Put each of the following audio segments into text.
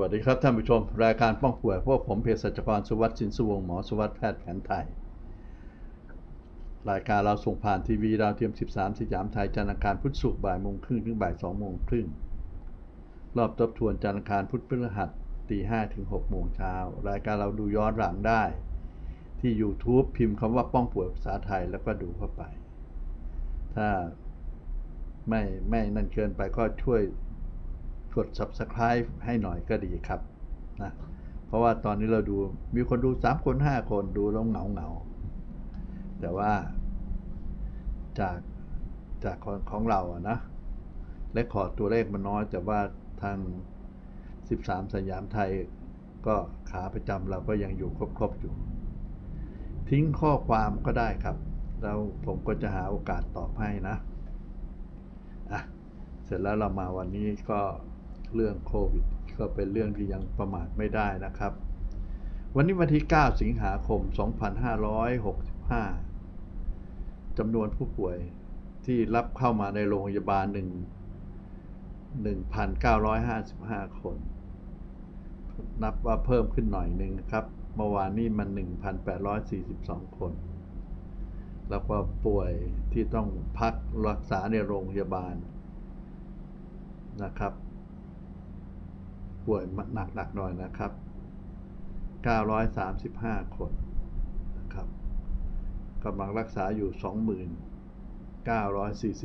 วัสดีครับท่านผู้ชม รายการป้องป่วยพวกผมเภสัชกรสุวัสดิ์สินสุวงศ์หมอสุวัสดิ์แพทย์แผนไทย รายการเราส่งผ่านทีวีดาวเทียม 13 สยามไทยจันทร์อังคารพุธศุกร์บ่ายโมงครึ่งถึงบ่าย2โมงครึ่งรอบทบทวนจันทร์อังคารพุธพฤหัสตี5ถึง6โมงเช้ารายการเราดูย้อนหลังได้ที่ YouTube พิมพ์คำว่าป้องป่วยภาษาไทยแล้วก็ดูเข้าไป ถ้าไม่ไม่นั่นเกินไปก็ช่วย กด subscribe ให้หน่อยก็ดีครับนะเพราะว่าตอนนี้เราดูมีคนดู 3 คน 5 คนดูแล้วเหงาเหงาแต่ว่าจากจากของของเราอะนะและขอร์ดตัวเลขมันน้อย แต่ว่าทาง 13 สยามไทยก็ขาประจำเราก็ยังอยู่ครบๆอยู่ ทิ้งข้อความก็ได้ครับแล้วผมก็จะหาโอกาสตอบให้นะอะเสร็จแล้วเรามาวันนี้ก็ เรื่องโควิด ก็เป็นเรื่องที่ยังประมาทไม่ได้นะครับ วันนี้วันที่ 9 สิงหาคม 2565จำนวนผู้ป่วยที่รับเข้ามาในโรงพยาบาล1 1,955 คน นับว่าเพิ่มขึ้นหน่อยหนึ่งครับ เมื่อวานนี้มัน 1,842 คน แล้วก็ป่วยที่ต้องพักรักษาในโรงพยาบาลนะครับ ป่วยหนักๆหน่อยนะครับ 935 คนนะครับกำลังรักษาอยู่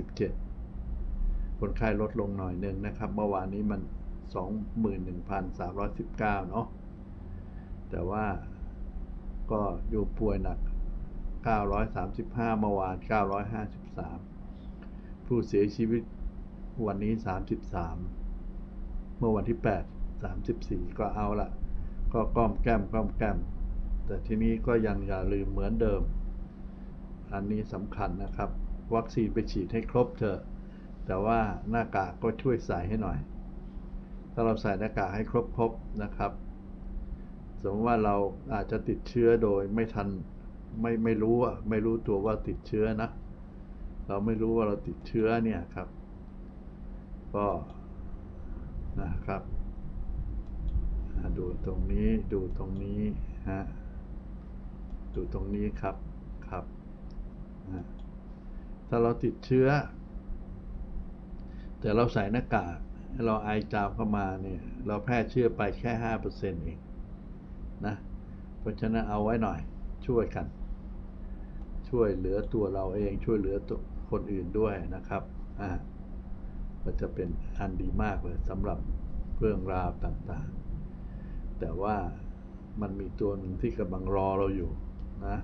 20,947 คนไข้ลดลงหน่อยหนึ่งนะครับ เมื่อวานนี้มัน 21,319 เนาะ แต่ว่าก็อยู่ป่วยหนัก 935 เมื่อวาน 953 ผู้เสียชีวิตวันนี้ 33 เมื่อวันที่ 8 34 ก็เอาละก็ก้อมแก้มก้อมแก้ม แต่ทีนี้ก็ยังอย่าลืมเหมือนเดิม อันนี้สำคัญนะครับ วัคซีนไปฉีดให้ครบเถอะ แต่ว่าหน้ากากก็ช่วยใส่ให้หน่อย ถ้าเราใส่หน้ากากให้ครบๆนะครับ สมมติว่าเราอาจจะติดเชื้อโดยไม่ทันไม่ไม่รู้อะไม่รู้ตัวว่าติดเชื้อนะ เราไม่รู้ว่าเราติดเชื้อเนี่ยครับ ก็นะครับ ดูตรงนี้ดูตรงนี้ฮะดูตรงนี้ครับครับถ้าเราติดเชื้อ แต่เราใส่หน้ากากเราไอจามเข้ามาเนี่ย เราแพร่เชื้อไปแค่ห้าเปอร์เซ็นต์เองนะเพราะฉะนั้นเอาไว้หน่อยช่วยกัน ช่วยเหลือตัวเราเองช่วยเหลือตัวคนอื่นด้วยนะครับอ่าก็จะเป็นอันดีมากเลยสำหรับเรื่องราวต่างๆ แต่ว่ามันมีตัวหนึ่งที่กำลังรอเราอยู่นะ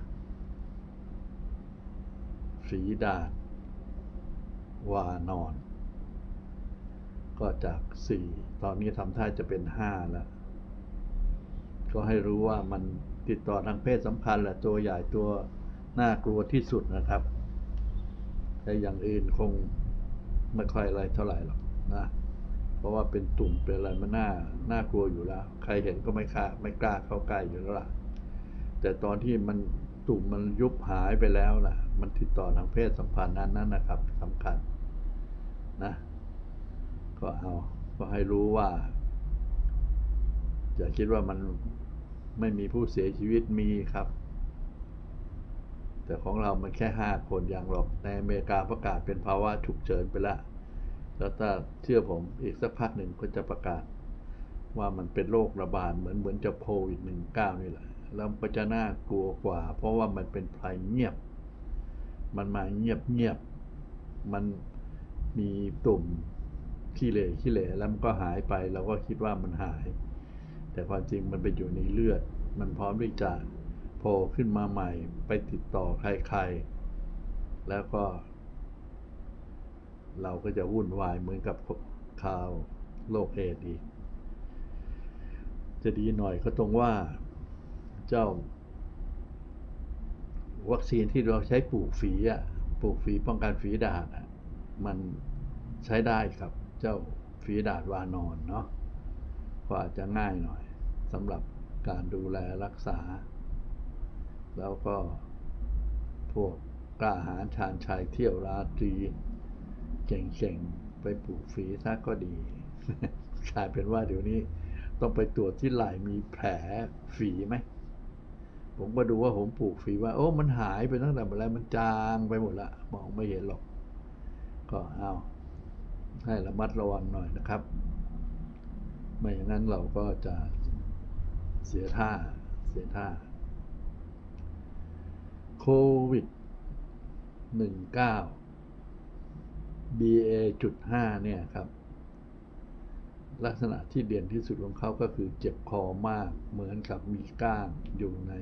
ฝีดาดวานอน ก็จากสี่ตอนนี้ทำท่าจะเป็นห้าแล้ว ก็ให้รู้ว่ามันติดต่อทางเพศสัมพันธ์แหละตัวใหญ่ตัวน่ากลัวที่สุดนะครับ แต่อย่างอื่นคงไม่ค่อยอะไรเท่าไหร่หรอกนะ เพราะว่าเป็นตุ่มเป็นอะไรมันน่าน่ากลัวอยู่แล้ว ใครเห็นก็ไม่กล้าไม่กล้าเข้าใกล้อยู่แล้วล่ะ แต่ตอนที่มันตุ่มมันยุบหายไปแล้วล่ะ มันติดต่อทางเพศสัมพันธ์นั้นนั่นนะครับสำคัญนะก็เอาก็ให้รู้ว่าอย่าคิดว่ามันไม่มีผู้เสียชีวิตมีครับ แต่ของเรามันแค่ห้าคนอย่างหรอกในอเมริกาประกาศเป็นภาวะฉุกเฉินไปแล้ว แล้วถ้าเชื่อผมอีกสักพักหนึ่งก็จะประกาศ ว่ามันเป็นโรคระบาดเหมือนเหมือนจะโควิดหนึ่งเก้านี่แหละแล้วก็จะน่ากลัวกว่า เพราะว่ามันเป็นภัยเงียบ มันมาเงียบเงียบ มันมีตุ่มขี้เหร่ขี้เหร่แล้วมันก็หายไปเราก็คิดว่ามันหาย แต่ความจริงมันไปอยู่ในเลือด มันพร้อมที่จะโผล่ขึ้นมาใหม่ ไปติดต่อใครๆ แล้วก็ เราก็จะวุ่นวายเหมือนกับข่าวโรคเอดส์อีก จะดีหน่อยก็ตรงว่าเจ้า วัคซีนที่เราใช้ปลูกฝีอะปลูกฝีป้องกันฝีดาษอะมันใช้ได้ครับ เจ้าฝีดาษวานอนเนาะก็อาจจะง่ายหน่อยสำหรับการดูแลรักษา แล้วก็พวกกล้าหาญชาญชัยเที่ยวราตรี เก่งๆ ไปปลูกฝีซะก็ดีกลายเป็นว่าเดี๋ยวนี้ต้องไปตรวจที่ไหล่มีแผลฝีไหม ผมก็ดูว่าผมปลูกฝีว่า โอ้ มันหายไปตั้งแต่เมื่อไรมันจางไปหมดละมองไม่เห็นหรอก ก็เอาให้ระมัดระวังหน่อยนะครับ ไม่อย่างนั้นเราก็จะเสียท่า เสียท่า โควิด 19 BA จุด5เนี่ยครับ ลักษณะที่เด่นที่สุดของเขาก็คือเจ็บคอมากเหมือนกับมีก้างอยู่ใน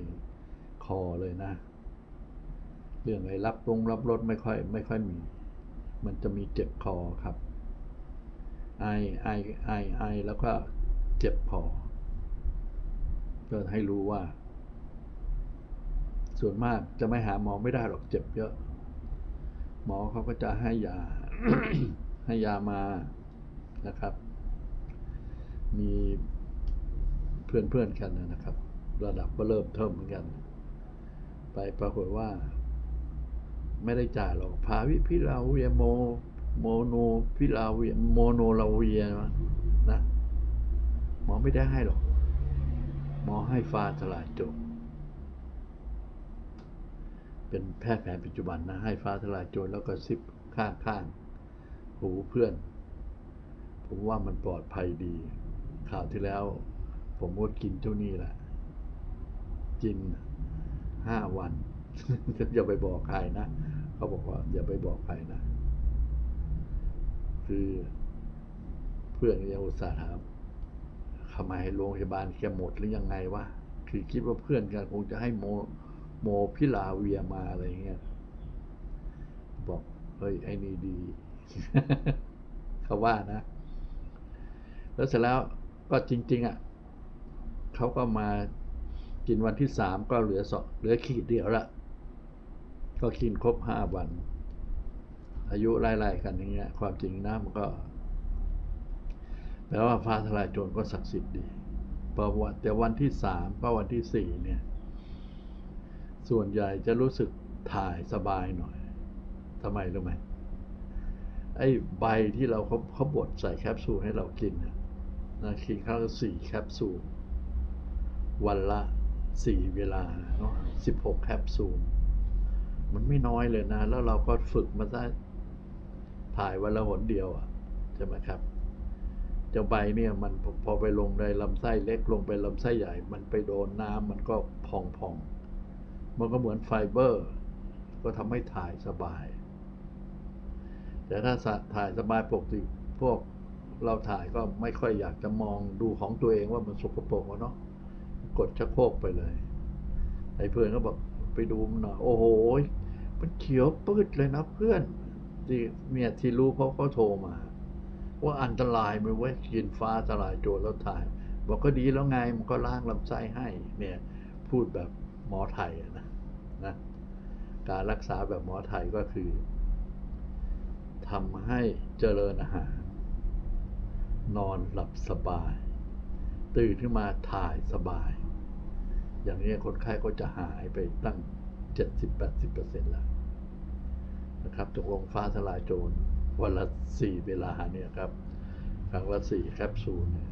คอเลยนะ เรื่องไอ้รับตรงรับรสไม่ค่อยไม่ค่อยมี มันจะมีเจ็บคอครับ ไอไอไอไอแล้วก็เจ็บคอเพื่อให้รู้ว่า ส่วนมากจะไม่หาหมอไม่ได้หรอกเจ็บเยอะ หมอเขาก็จะให้ยา ให้ยามานะครับ มีเพื่อนเพื่อนกันนะครับ ระดับก็เริ่มเทิมเหมือนกัน ไปปรากฏว่า ไม่ได้จ่ายหรอกพาวิพิลาเวียโมโมโนพิลาเวียโมโนลาเวียนะหมอไม่ได้ให้หรอก หมอให้ฟาทลายโจรเป็นแพทย์แผนปัจจุบันนะ ให้ฟ้าทลายโจรแล้วก็ซิบข้างข้างๆ หูเพื่อน ผมว่ามันปลอดภัยดีข่าวที่แล้ว ผมก็กินเจ้านี่แหละ กินห้าวัน อย่าไปบอกใครนะ เขาบอกว่า อย่าไปบอกใครนะ คือเพื่อนยังอุตส่าห์ถามทำไมโรงพยาบาลแกหมดหรือยังไงวะ คือคิดว่าเพื่อนกันคงจะให้โมโมพิลาเวียมาอะไรเงี้ย บอก เฮ้ย ไอ้นี่ดี เขาว่านะ แล้วเสร็จแล้วก็จริง ๆ อะเขาก็มากินวันที่สามก็เหลือสองเหลือขีดเดียวละก็กินครบห้าวัน อายุไล่ๆกันอย่างเงี้ย ความจริงนะมันก็แปลว่าฟ้าทลายโจรก็ศักดิ์สิทธิ์ดีพอวันแต่วันที่สามก็วันที่สี่เนี่ย ส่วนใหญ่จะรู้สึกถ่ายสบายหน่อยทำไมรู้ไหม ไอ้ใบที่เราเขาเขาบดใส่แคปซูลให้เรากินนะนะกินข้าวสี่แคปซูล วันละสี่เวลาเนาะสิบหกแคปซูล มันไม่น้อยเลยนะ แล้วเราก็ฝึกมาได้ถ่ายวันละหนเดียวอะใช่ไหมครับเจ้าใบเนี่ยมันพอพอไปลงในลำไส้เล็กลงไปลำไส้ใหญ่ มันไปโดนน้ำมันก็พองๆมันก็เหมือนไฟเบอร์ ก็ทำให้ถ่ายสบาย แต่ถ้าสะถ่ายสบายปกติพวกเราถ่ายก็ไม่ค่อยอยากจะมองดูของตัวเองว่ามันสกปรกอะเนาะกดชักโครกไปเลยไอ้เพื่อนก็บอกไปดูมันหน่อยโอ้โหมันเขียวปืดเลยนะเพื่อนที่เมียที่รู้เพราะเขาโทรมา ว่าอันตรายไหมเว้ยกินฟ้าทลายโจรแล้วถ่าย บอกก็ดีแล้วไงมันก็ล้างลำไส้ให้ เนี่ย พูดแบบหมอไทยนะนะการรักษาแบบหมอไทยก็คือ ทำให้เจริญอาหาร นอนหลับสบาย ตื่นขึ้นมาถ่ายสบาย อย่างนี้คนไข้ก็จะหายไปตั้ง 70-80%แล้วนะครับตกลงฟ้าทลายโจรวันละสี่เวลาเนี่ยครับครั้งละสี่แคปซูลเนี่ย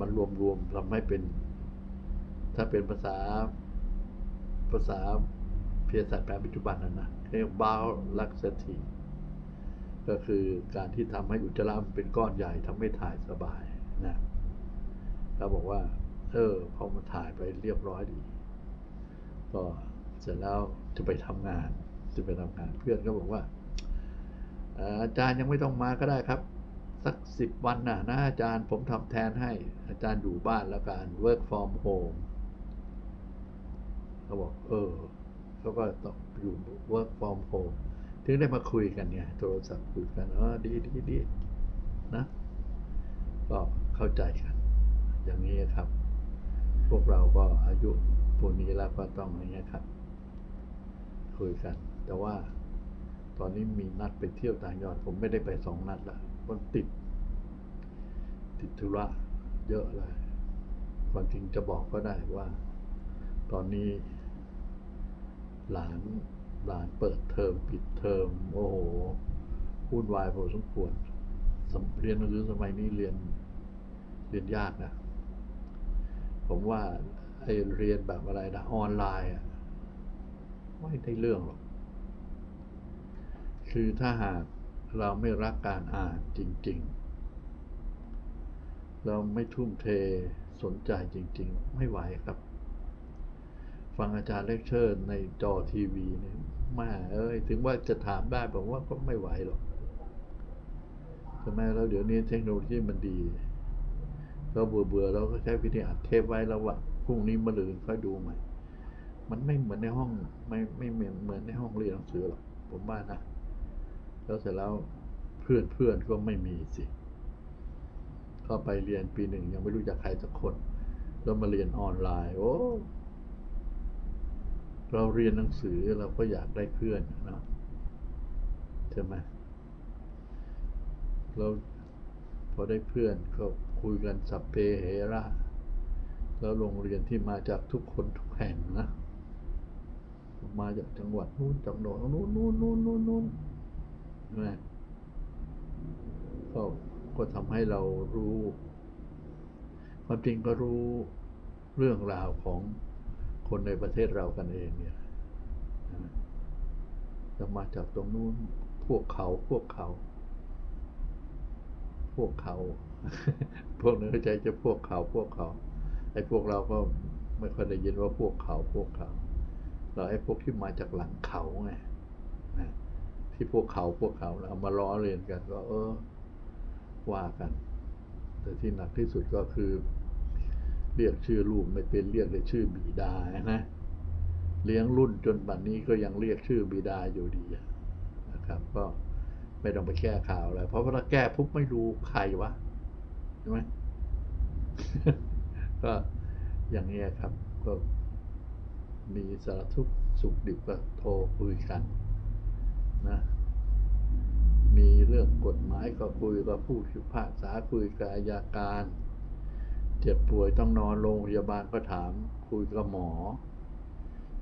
มันรวมๆทำให้เป็น ถ้าเป็นภาษาภาษาเภสัชแผนปัจจุบันนะนะเรียกบาวลักษที ก็คือการที่ทำให้อุจจาระมันเป็นก้อนใหญ่ทำให้ถ่ายสบายนะเขาบอกว่า เออพอมาถ่ายไปเรียบร้อยดี ก็เสร็จแล้วจะไปทำงาน จะไปทำงานเพื่อนก็บอกว่าอาจารย์ยังไม่ต้องมาก็ได้ครับ สักสิบวันนะนะอาจารย์ผมทำแทนให้ อาจารย์อยู่บ้านแล้วกัน work from home เขาบอก เออเขาก็ต้องอยู่ work from home ถึงได้มาคุยกันเนี่ย โทรศัพท์คุยกันเออดีดีดีนะ ก็เข้าใจกัน อย่างนี้ครับ พวกเราก็อายุพวกนี้แล้วก็ต้องอย่างเงี้ยครับ คุยกัน แต่ว่าตอนนี้มีนัดไปเที่ยวต่างจังหวัดผมไม่ได้ไปสองนัดละมันติด ติดธุระเยอะเลยความจริงจะบอกก็ได้ว่า ตอนนี้หลาน หลานเปิดเทอมปิดเทอมโอ้โหวุ่นวายพอสมควรเรียนหนังสือสมัยนี้เรียนเรียนยากนะ ผมว่าไอเรียนแบบอะไรนะออนไลน์อะไม่ได้เรื่องหรอก คือถ้าหากเราไม่รักการอ่านจริง ๆ เราไม่ทุ่มเทสนใจจริง ๆ ไม่ไหวครับ ฟังอาจารย์เลคเชอร์ในจอทีวีเนี่ยแม่เอ้ยถึงว่าจะถามได้ผมว่าก็ไม่ไหวหรอกใช่ไมแล้วเดี๋ยวนี้เทคโนโลยีมันดีเราเบื่อเบื่อเราก็ใช้วิธีอัดเทปไว้แล้วว่าพรุ่งนี้มะรืนค่อยดูใหม่ มันไม่เหมือนในห้องไม่ไม่เหมือนเหมือนในห้องเรียนหนังสือหรอกผมว่านะแล้วเสร็จแล้วเพื่อนเพื่อนก็ไม่มีสิเข้าไปเรียนปีหนึ่งยังไม่รู้จักใครสักคน แล้วมาเรียนออนไลน์ โอ้ เราเรียนหนังสือเราก็อยากได้เพื่อนนะใช่ไหมเราพอได้เพื่อนก็คุยกันสัพเพเหระ แล้วโรงเรียนที่มาจากทุกคนทุกแห่งนะ มาจากจังหวัดนู้นจังหวัดนู้นนู้นนู้นนู้นนู้นใช่ไหมก็ก็ทำให้เรารู้ ความจริงก็รู้เรื่องราวของ คนในประเทศเรากันเองเนี่ยจะมาจากตรงนู้นพวกเขาพวกเขา พวกเขา พวกนั้นเข้าใจจะพวกเขาพวกเขาไอ้พวกเราก็ไม่ค่อยได้ยินว่าพวกเขาพวกเขา เราไอ้พวกที่มาจากหลังเขาไงที่พวกเขาพวกเขาเราเอามาล้อเลียนกันก็ เออ ว่ากัน แต่ที่หนักที่สุดก็คือ เรียกชื่อลูกไม่เป็นเรียกเลยชื่อบิดานะ เลี้ยงรุ่นจนบัดนนี้ก็ยังเรียกชื่อบิดาอยู่ดีนะครับ ก็ไม่ต้องไปแก้ข่าวอะไรเพราะว่าถ้าแก้ปุ๊บไม่รู้ใครวะใช่ไหมก็อย่างนี้ยครับ ก็มีสารทุกสุขดิบก็โทรคุยกันนะมีเรื่องกฎหมายก็คุยกับผู้พิพากษาคุยกับอายการ เจ็บป่วยต้องนอนโรงพยาบาลก็ถาม คุยกับหมอ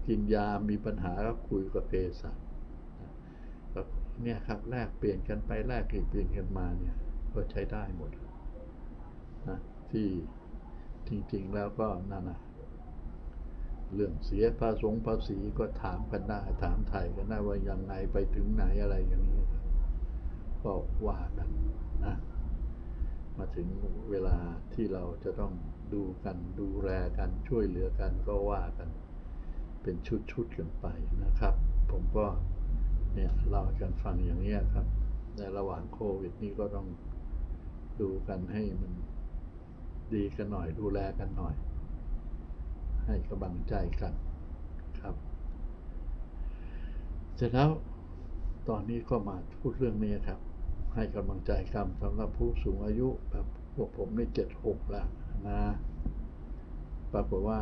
กินยามีปัญหาก็คุยกับเภสัชเนี่ยครับแลกเปลี่ยนกันไปแลกเปลี่ยนกันมาเนี่ย ก็ใช้ได้หมดนะที่จริงๆแล้วก็นั่นนะเรื่องเสียภาษงภาษีก็ถามกันได้ถามไทยกันได้ว่ายังไงไปถึงไหนอะไรอย่างนี้ครับก็ว่ากัน มาถึงเวลาที่เราจะต้องดูกันดูแลกันช่วยเหลือกันก็ว่ากัน เป็นชุดๆกันไปนะครับ ผมก็เนี่ยเล่ากันฟังอย่างนี้ครับ ในระหว่างโควิดนี่ก็ต้องดูกันให้มันดีกันหน่อยดูแลกันหน่อย ให้กำลังใจกันครับ เสร็จแล้วตอนนี้ก็มาพูดเรื่องนี้ครับ ให้กำลังใจกันสำหรับผู้สูงอายุแบบพวกผมนี่เจ็ดหกแล้วนะปรากฏว่า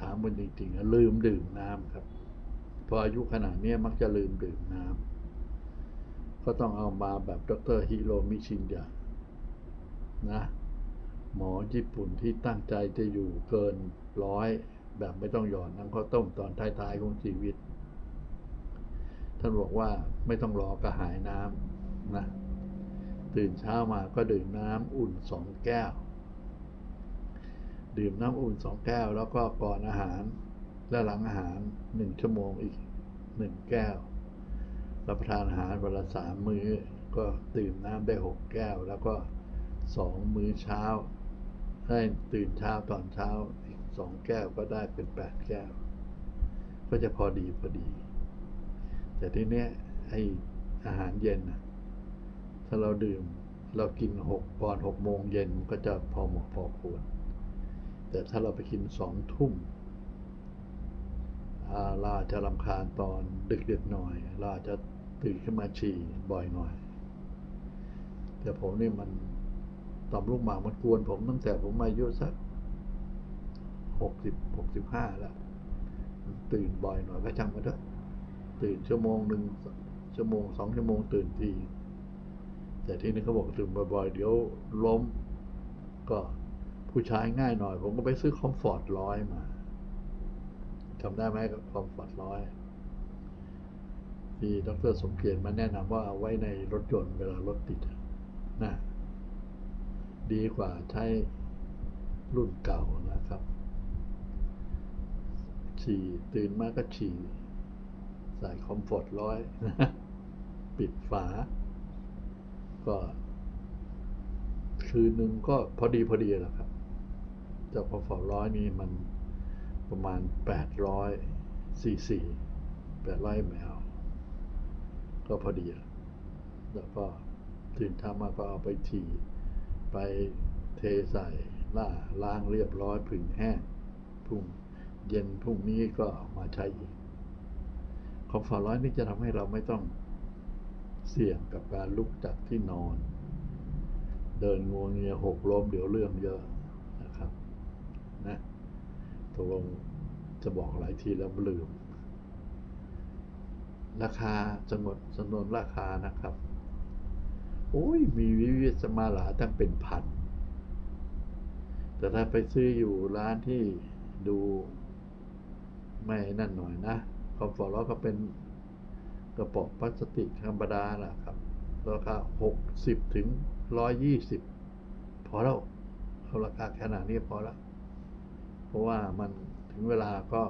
ถามมันจริงๆลืมดื่มน้ำครับ พออายุขนาดนี้มักจะลืมดื่มน้ำก็ต้องเอามาแบบดรฮิโรมิชินยะนะหมอญี่ปุ่นที่ตั้งใจจะอยู่เกินร้อย แบบไม่ต้องหย่อนน้ำข้าวต้มตอนท้ายๆของชีวิต ท่านบอกว่าไม่ต้องรอกระหายน้ำ นะตื่นเช้ามาก็ดื่มน้ำอุ่นสองแก้ว ดื่มน้ำอุ่นสองแก้ว แล้วก็ก่อนอาหารและหลังอาหารหนึ่งชั่วโมงอีกหนึ่งแก้ว รับประทานอาหารวันละสามมื้อ ก็ดื่มน้ำได้หกแก้ว แล้วก็สองมื้อเช้าให้ตื่นเช้าตอนเช้าอีกสองแก้วก็ได้เป็นแปดแก้ว ก็จะพอดีพอดี แต่ทีเนี้ยไออาหารเย็นนะ ถ้าเราดื่มเรากินหกก่อนหกโมงเย็นก็จะพอเหมาะพอควร แต่ถ้าเราไปกินสองทุ่มอาเราจะรำคาญตอนดึกๆหน่อย เราจจะตื่นขึ้นมาฉี่บ่อยหน่อย แต่ผมนี่มันต่อมลูกหมากมันกวน ผมตั้งแต่ผมอายุสักหกสิบหกสิบห้าแล้วตื่นบ่อยหน่อยก็ช่างมันเถอะตื่นชั่วโมงหนึ่งชั่วโมงสองชั่วโมงตื่นที แต่ที่นี่เขาบอกตื่นบ่อยๆ เดี๋ยวล้ม ก็ผู้ชายง่ายหน่อย ผมก็ไปซื้อคอมฟอร์ตร้อยมาจำได้ไหมกับคอมฟอร์ตร้อยที่ดรสมเกียรติมาแนะนำว่าเอาไว้ในรถยนต์เวลารถติดนะดีกว่าใช้รุ่นเก่านะครับ ฉี่ตื่นมาก็ฉี่ใส่คอมฟอร์ตร้อย ปิดฝา ก็คืนหนึ่งก็พอดีพอดีแหละครับจาคอมฟอร์ตร้อยนี่มันประมาณแปดร้อยซีซีแปดร้อยแมลก็พอดีแล้วแล้วก็ตื่นเช้ามาก็เอาไปฉี่ไปเทใส่ล่าล้างเรียบร้อยผึ่งแห้งพุ่งเย็นพรุ่งนี้ก็มาใช้อีกคอมฟอร์ตร้อยนี่จะทำให้เราไม่ต้อง เสี่ยงกับการลุกจากที่นอน เดินงวงเงียหกล้มเดี๋ยวเรื่องเยอะนะครับนะตกลงจะบอกหลายทีแล้วลืม ราคาสงดสนนราคานะครับโอ้ยมีวิวิสมาหลาตั้งเป็นพัน แต่ถ้าไปซื้ออยู่ร้านที่ดูไม่นั่นหน่อยนะคอมฟอร์ตแล้วก็เป็น ระป๋องพลาสติกธรรมดาแหละครับ ราคาหกสิบถึงร้อยยี่สิบพอแล้วเอาราคาขนาดนี้พอแล้ว เพราะว่ามันถึงเวลาก็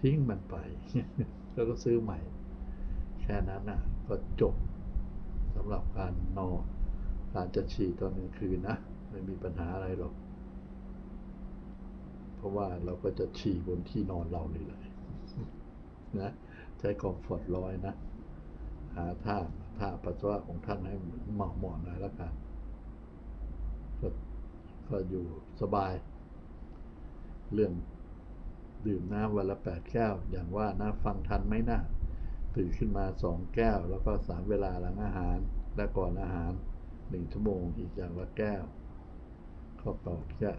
ทิ้งมันไป แล้วก็ซื้อใหม่ แค่นั้นนะก็จบสำหรับการนอนการจะฉี่ตอนกลางคืนนะไม่มีปัญหาอะไรหรอก เพราะว่าเราก็จะฉี่บนที่นอนเราเลยนะ ใช้คอมฟอร์ตร้อยนะ หาท่าท่าปัสสาวะของท่านให้เหมาะเหมาะหน่อยแล้วกันก็ก็อยู่สบาย เรื่องดื่มน้ำวันละแปดแก้ว อย่างว่านะฟังทันไหมนะตื่นขึ้นมาสองแก้ว แล้วก็สามเวลาหลังอาหาร และก่อนอาหารหนึ่งชั่วโมงอีกอย่างละแก้วข้อแปดแก้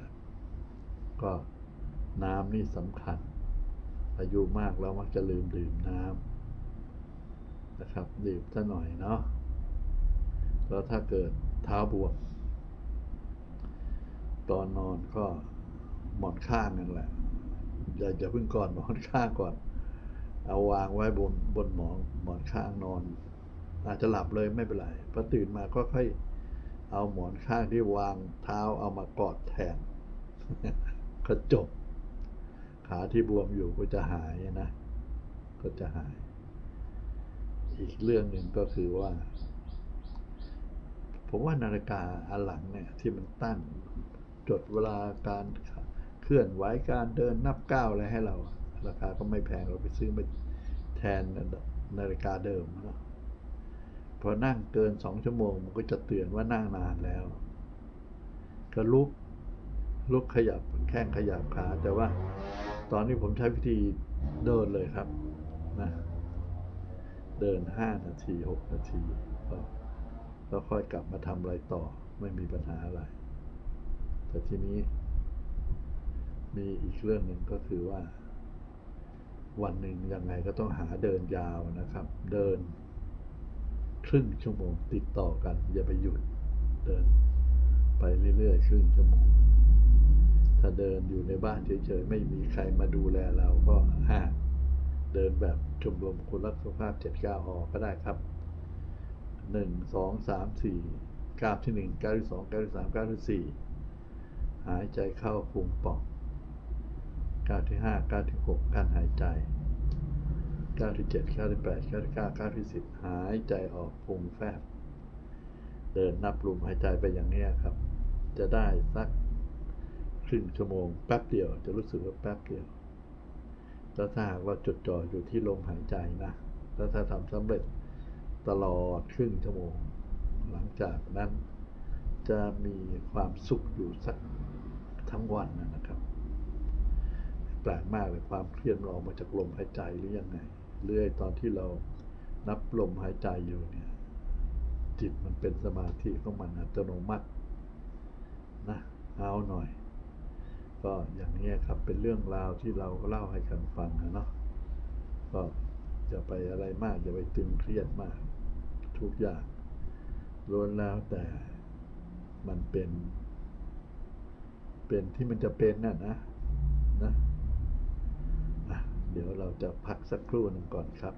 ก็น้ำนี่สำคัญ อายุมากแล้วมักจะลืมดื่มน้ำนะครับ ดื่มซะหน่อยเนาะแล้วถ้าเกิดเท้าบวมตอนนอนก็หมอนข้างนั่นแหละอย่าอย่าเพิ่งก่อนหมอนข้างก่อน เอาวางไว้บนบนหมอนหมอนข้างนอน อาจจะหลับเลยไม่เป็นไรพอตื่นมาก็ค่อยเอาหมอนข้างที่วางเท้าเอามากอดแทนก็จบ ขาที่บวมอยู่ก็จะหายนะ ก็จะหาย อีกเรื่องหนึ่งก็คือว่า ผมว่านาฬิกาอันหลังเนี่ย ที่มันตั้งจดเวลาการเคลื่อนไหวการเดินนับก้าวอะไรให้เรา ราคาก็ไม่แพงเราไปซื้อมาแทนนาฬิกาเดิมนะพอนั่งเกินสองชั่วโมง มันก็จะเตือนว่านั่งนานแล้ว ก็ลุกลุกขยับแข้งขยับขาแต่ว่า ตอนนี้ผมใช้วิธีเดินเลยครับนะเดินห้านาทีหกนาทีแล้วค่อยกลับมาทำอะไรต่อไม่มีปัญหาอะไร แต่ทีนี้ มีอีกเรื่องหนึ่งก็คือว่า วันหนึ่งยังไงก็ต้องหาเดินยาวนะครับ เดิน ครึ่งชั่วโมงติดต่อกัน อย่าไปหยุด เดิน ไปเรื่อยๆครึ่งชั่วโมง ถ้าเดินอยู่ในบ้านเฉยๆ ไม่มีใครมาดูแลเราก็ห้าเดินแบบชมรมคนรักสุขภาพเจ็ดเก้าออกก็ได้ครับหนึ่งสองสามสี่ก้าวที่หนึ่งก้าที่สองก้าที่สามก้าที่สี่หายใจเข้าพุงป่องก้าที่ห้าก้าที่หกการหายใจก้าที่เจ็ดก้าที่แปดก้าที่เก้าก้าที่สิบหายใจออกพุงแฟบเดินนับลมหายใจไปอย่างนี้ครับ จะได้สัก รึ่งชั่วโมงแป๊บเดียวจะรู้สึกว่าแป๊บเดียว แล้วถ้าหากเราจดจ่ออยู่ที่ลมหายใจนะ แล้วถ้าทำสำเร็จตลอดครึ่งชั่วโมง หลังจากนั้นจะมีความสุขอยู่สักทั้งวันนะครับ แปลกมากเลยความเครียดมันออกมาจากลมหายใจหรือยังไง เรื่อยตอนที่เรานับลมหายใจอยู่เนี่ย จิตมันเป็นสมาธิของมันอัตโนมัตินะเอาหน่อย ก็อย่างนี้ครับเป็นเรื่องราวที่เราเล่าให้กันฟังนะเนาะก็อย่าไปอะไรมากอย่าไปตึงเครียดมาก ทุกอย่างล้วนแล้วแต่มันเป็น เป็นที่มันจะเป็นน่ะนะนะะเดี๋ยวเราจะพักสักครู่หนึ่งก่อนครับ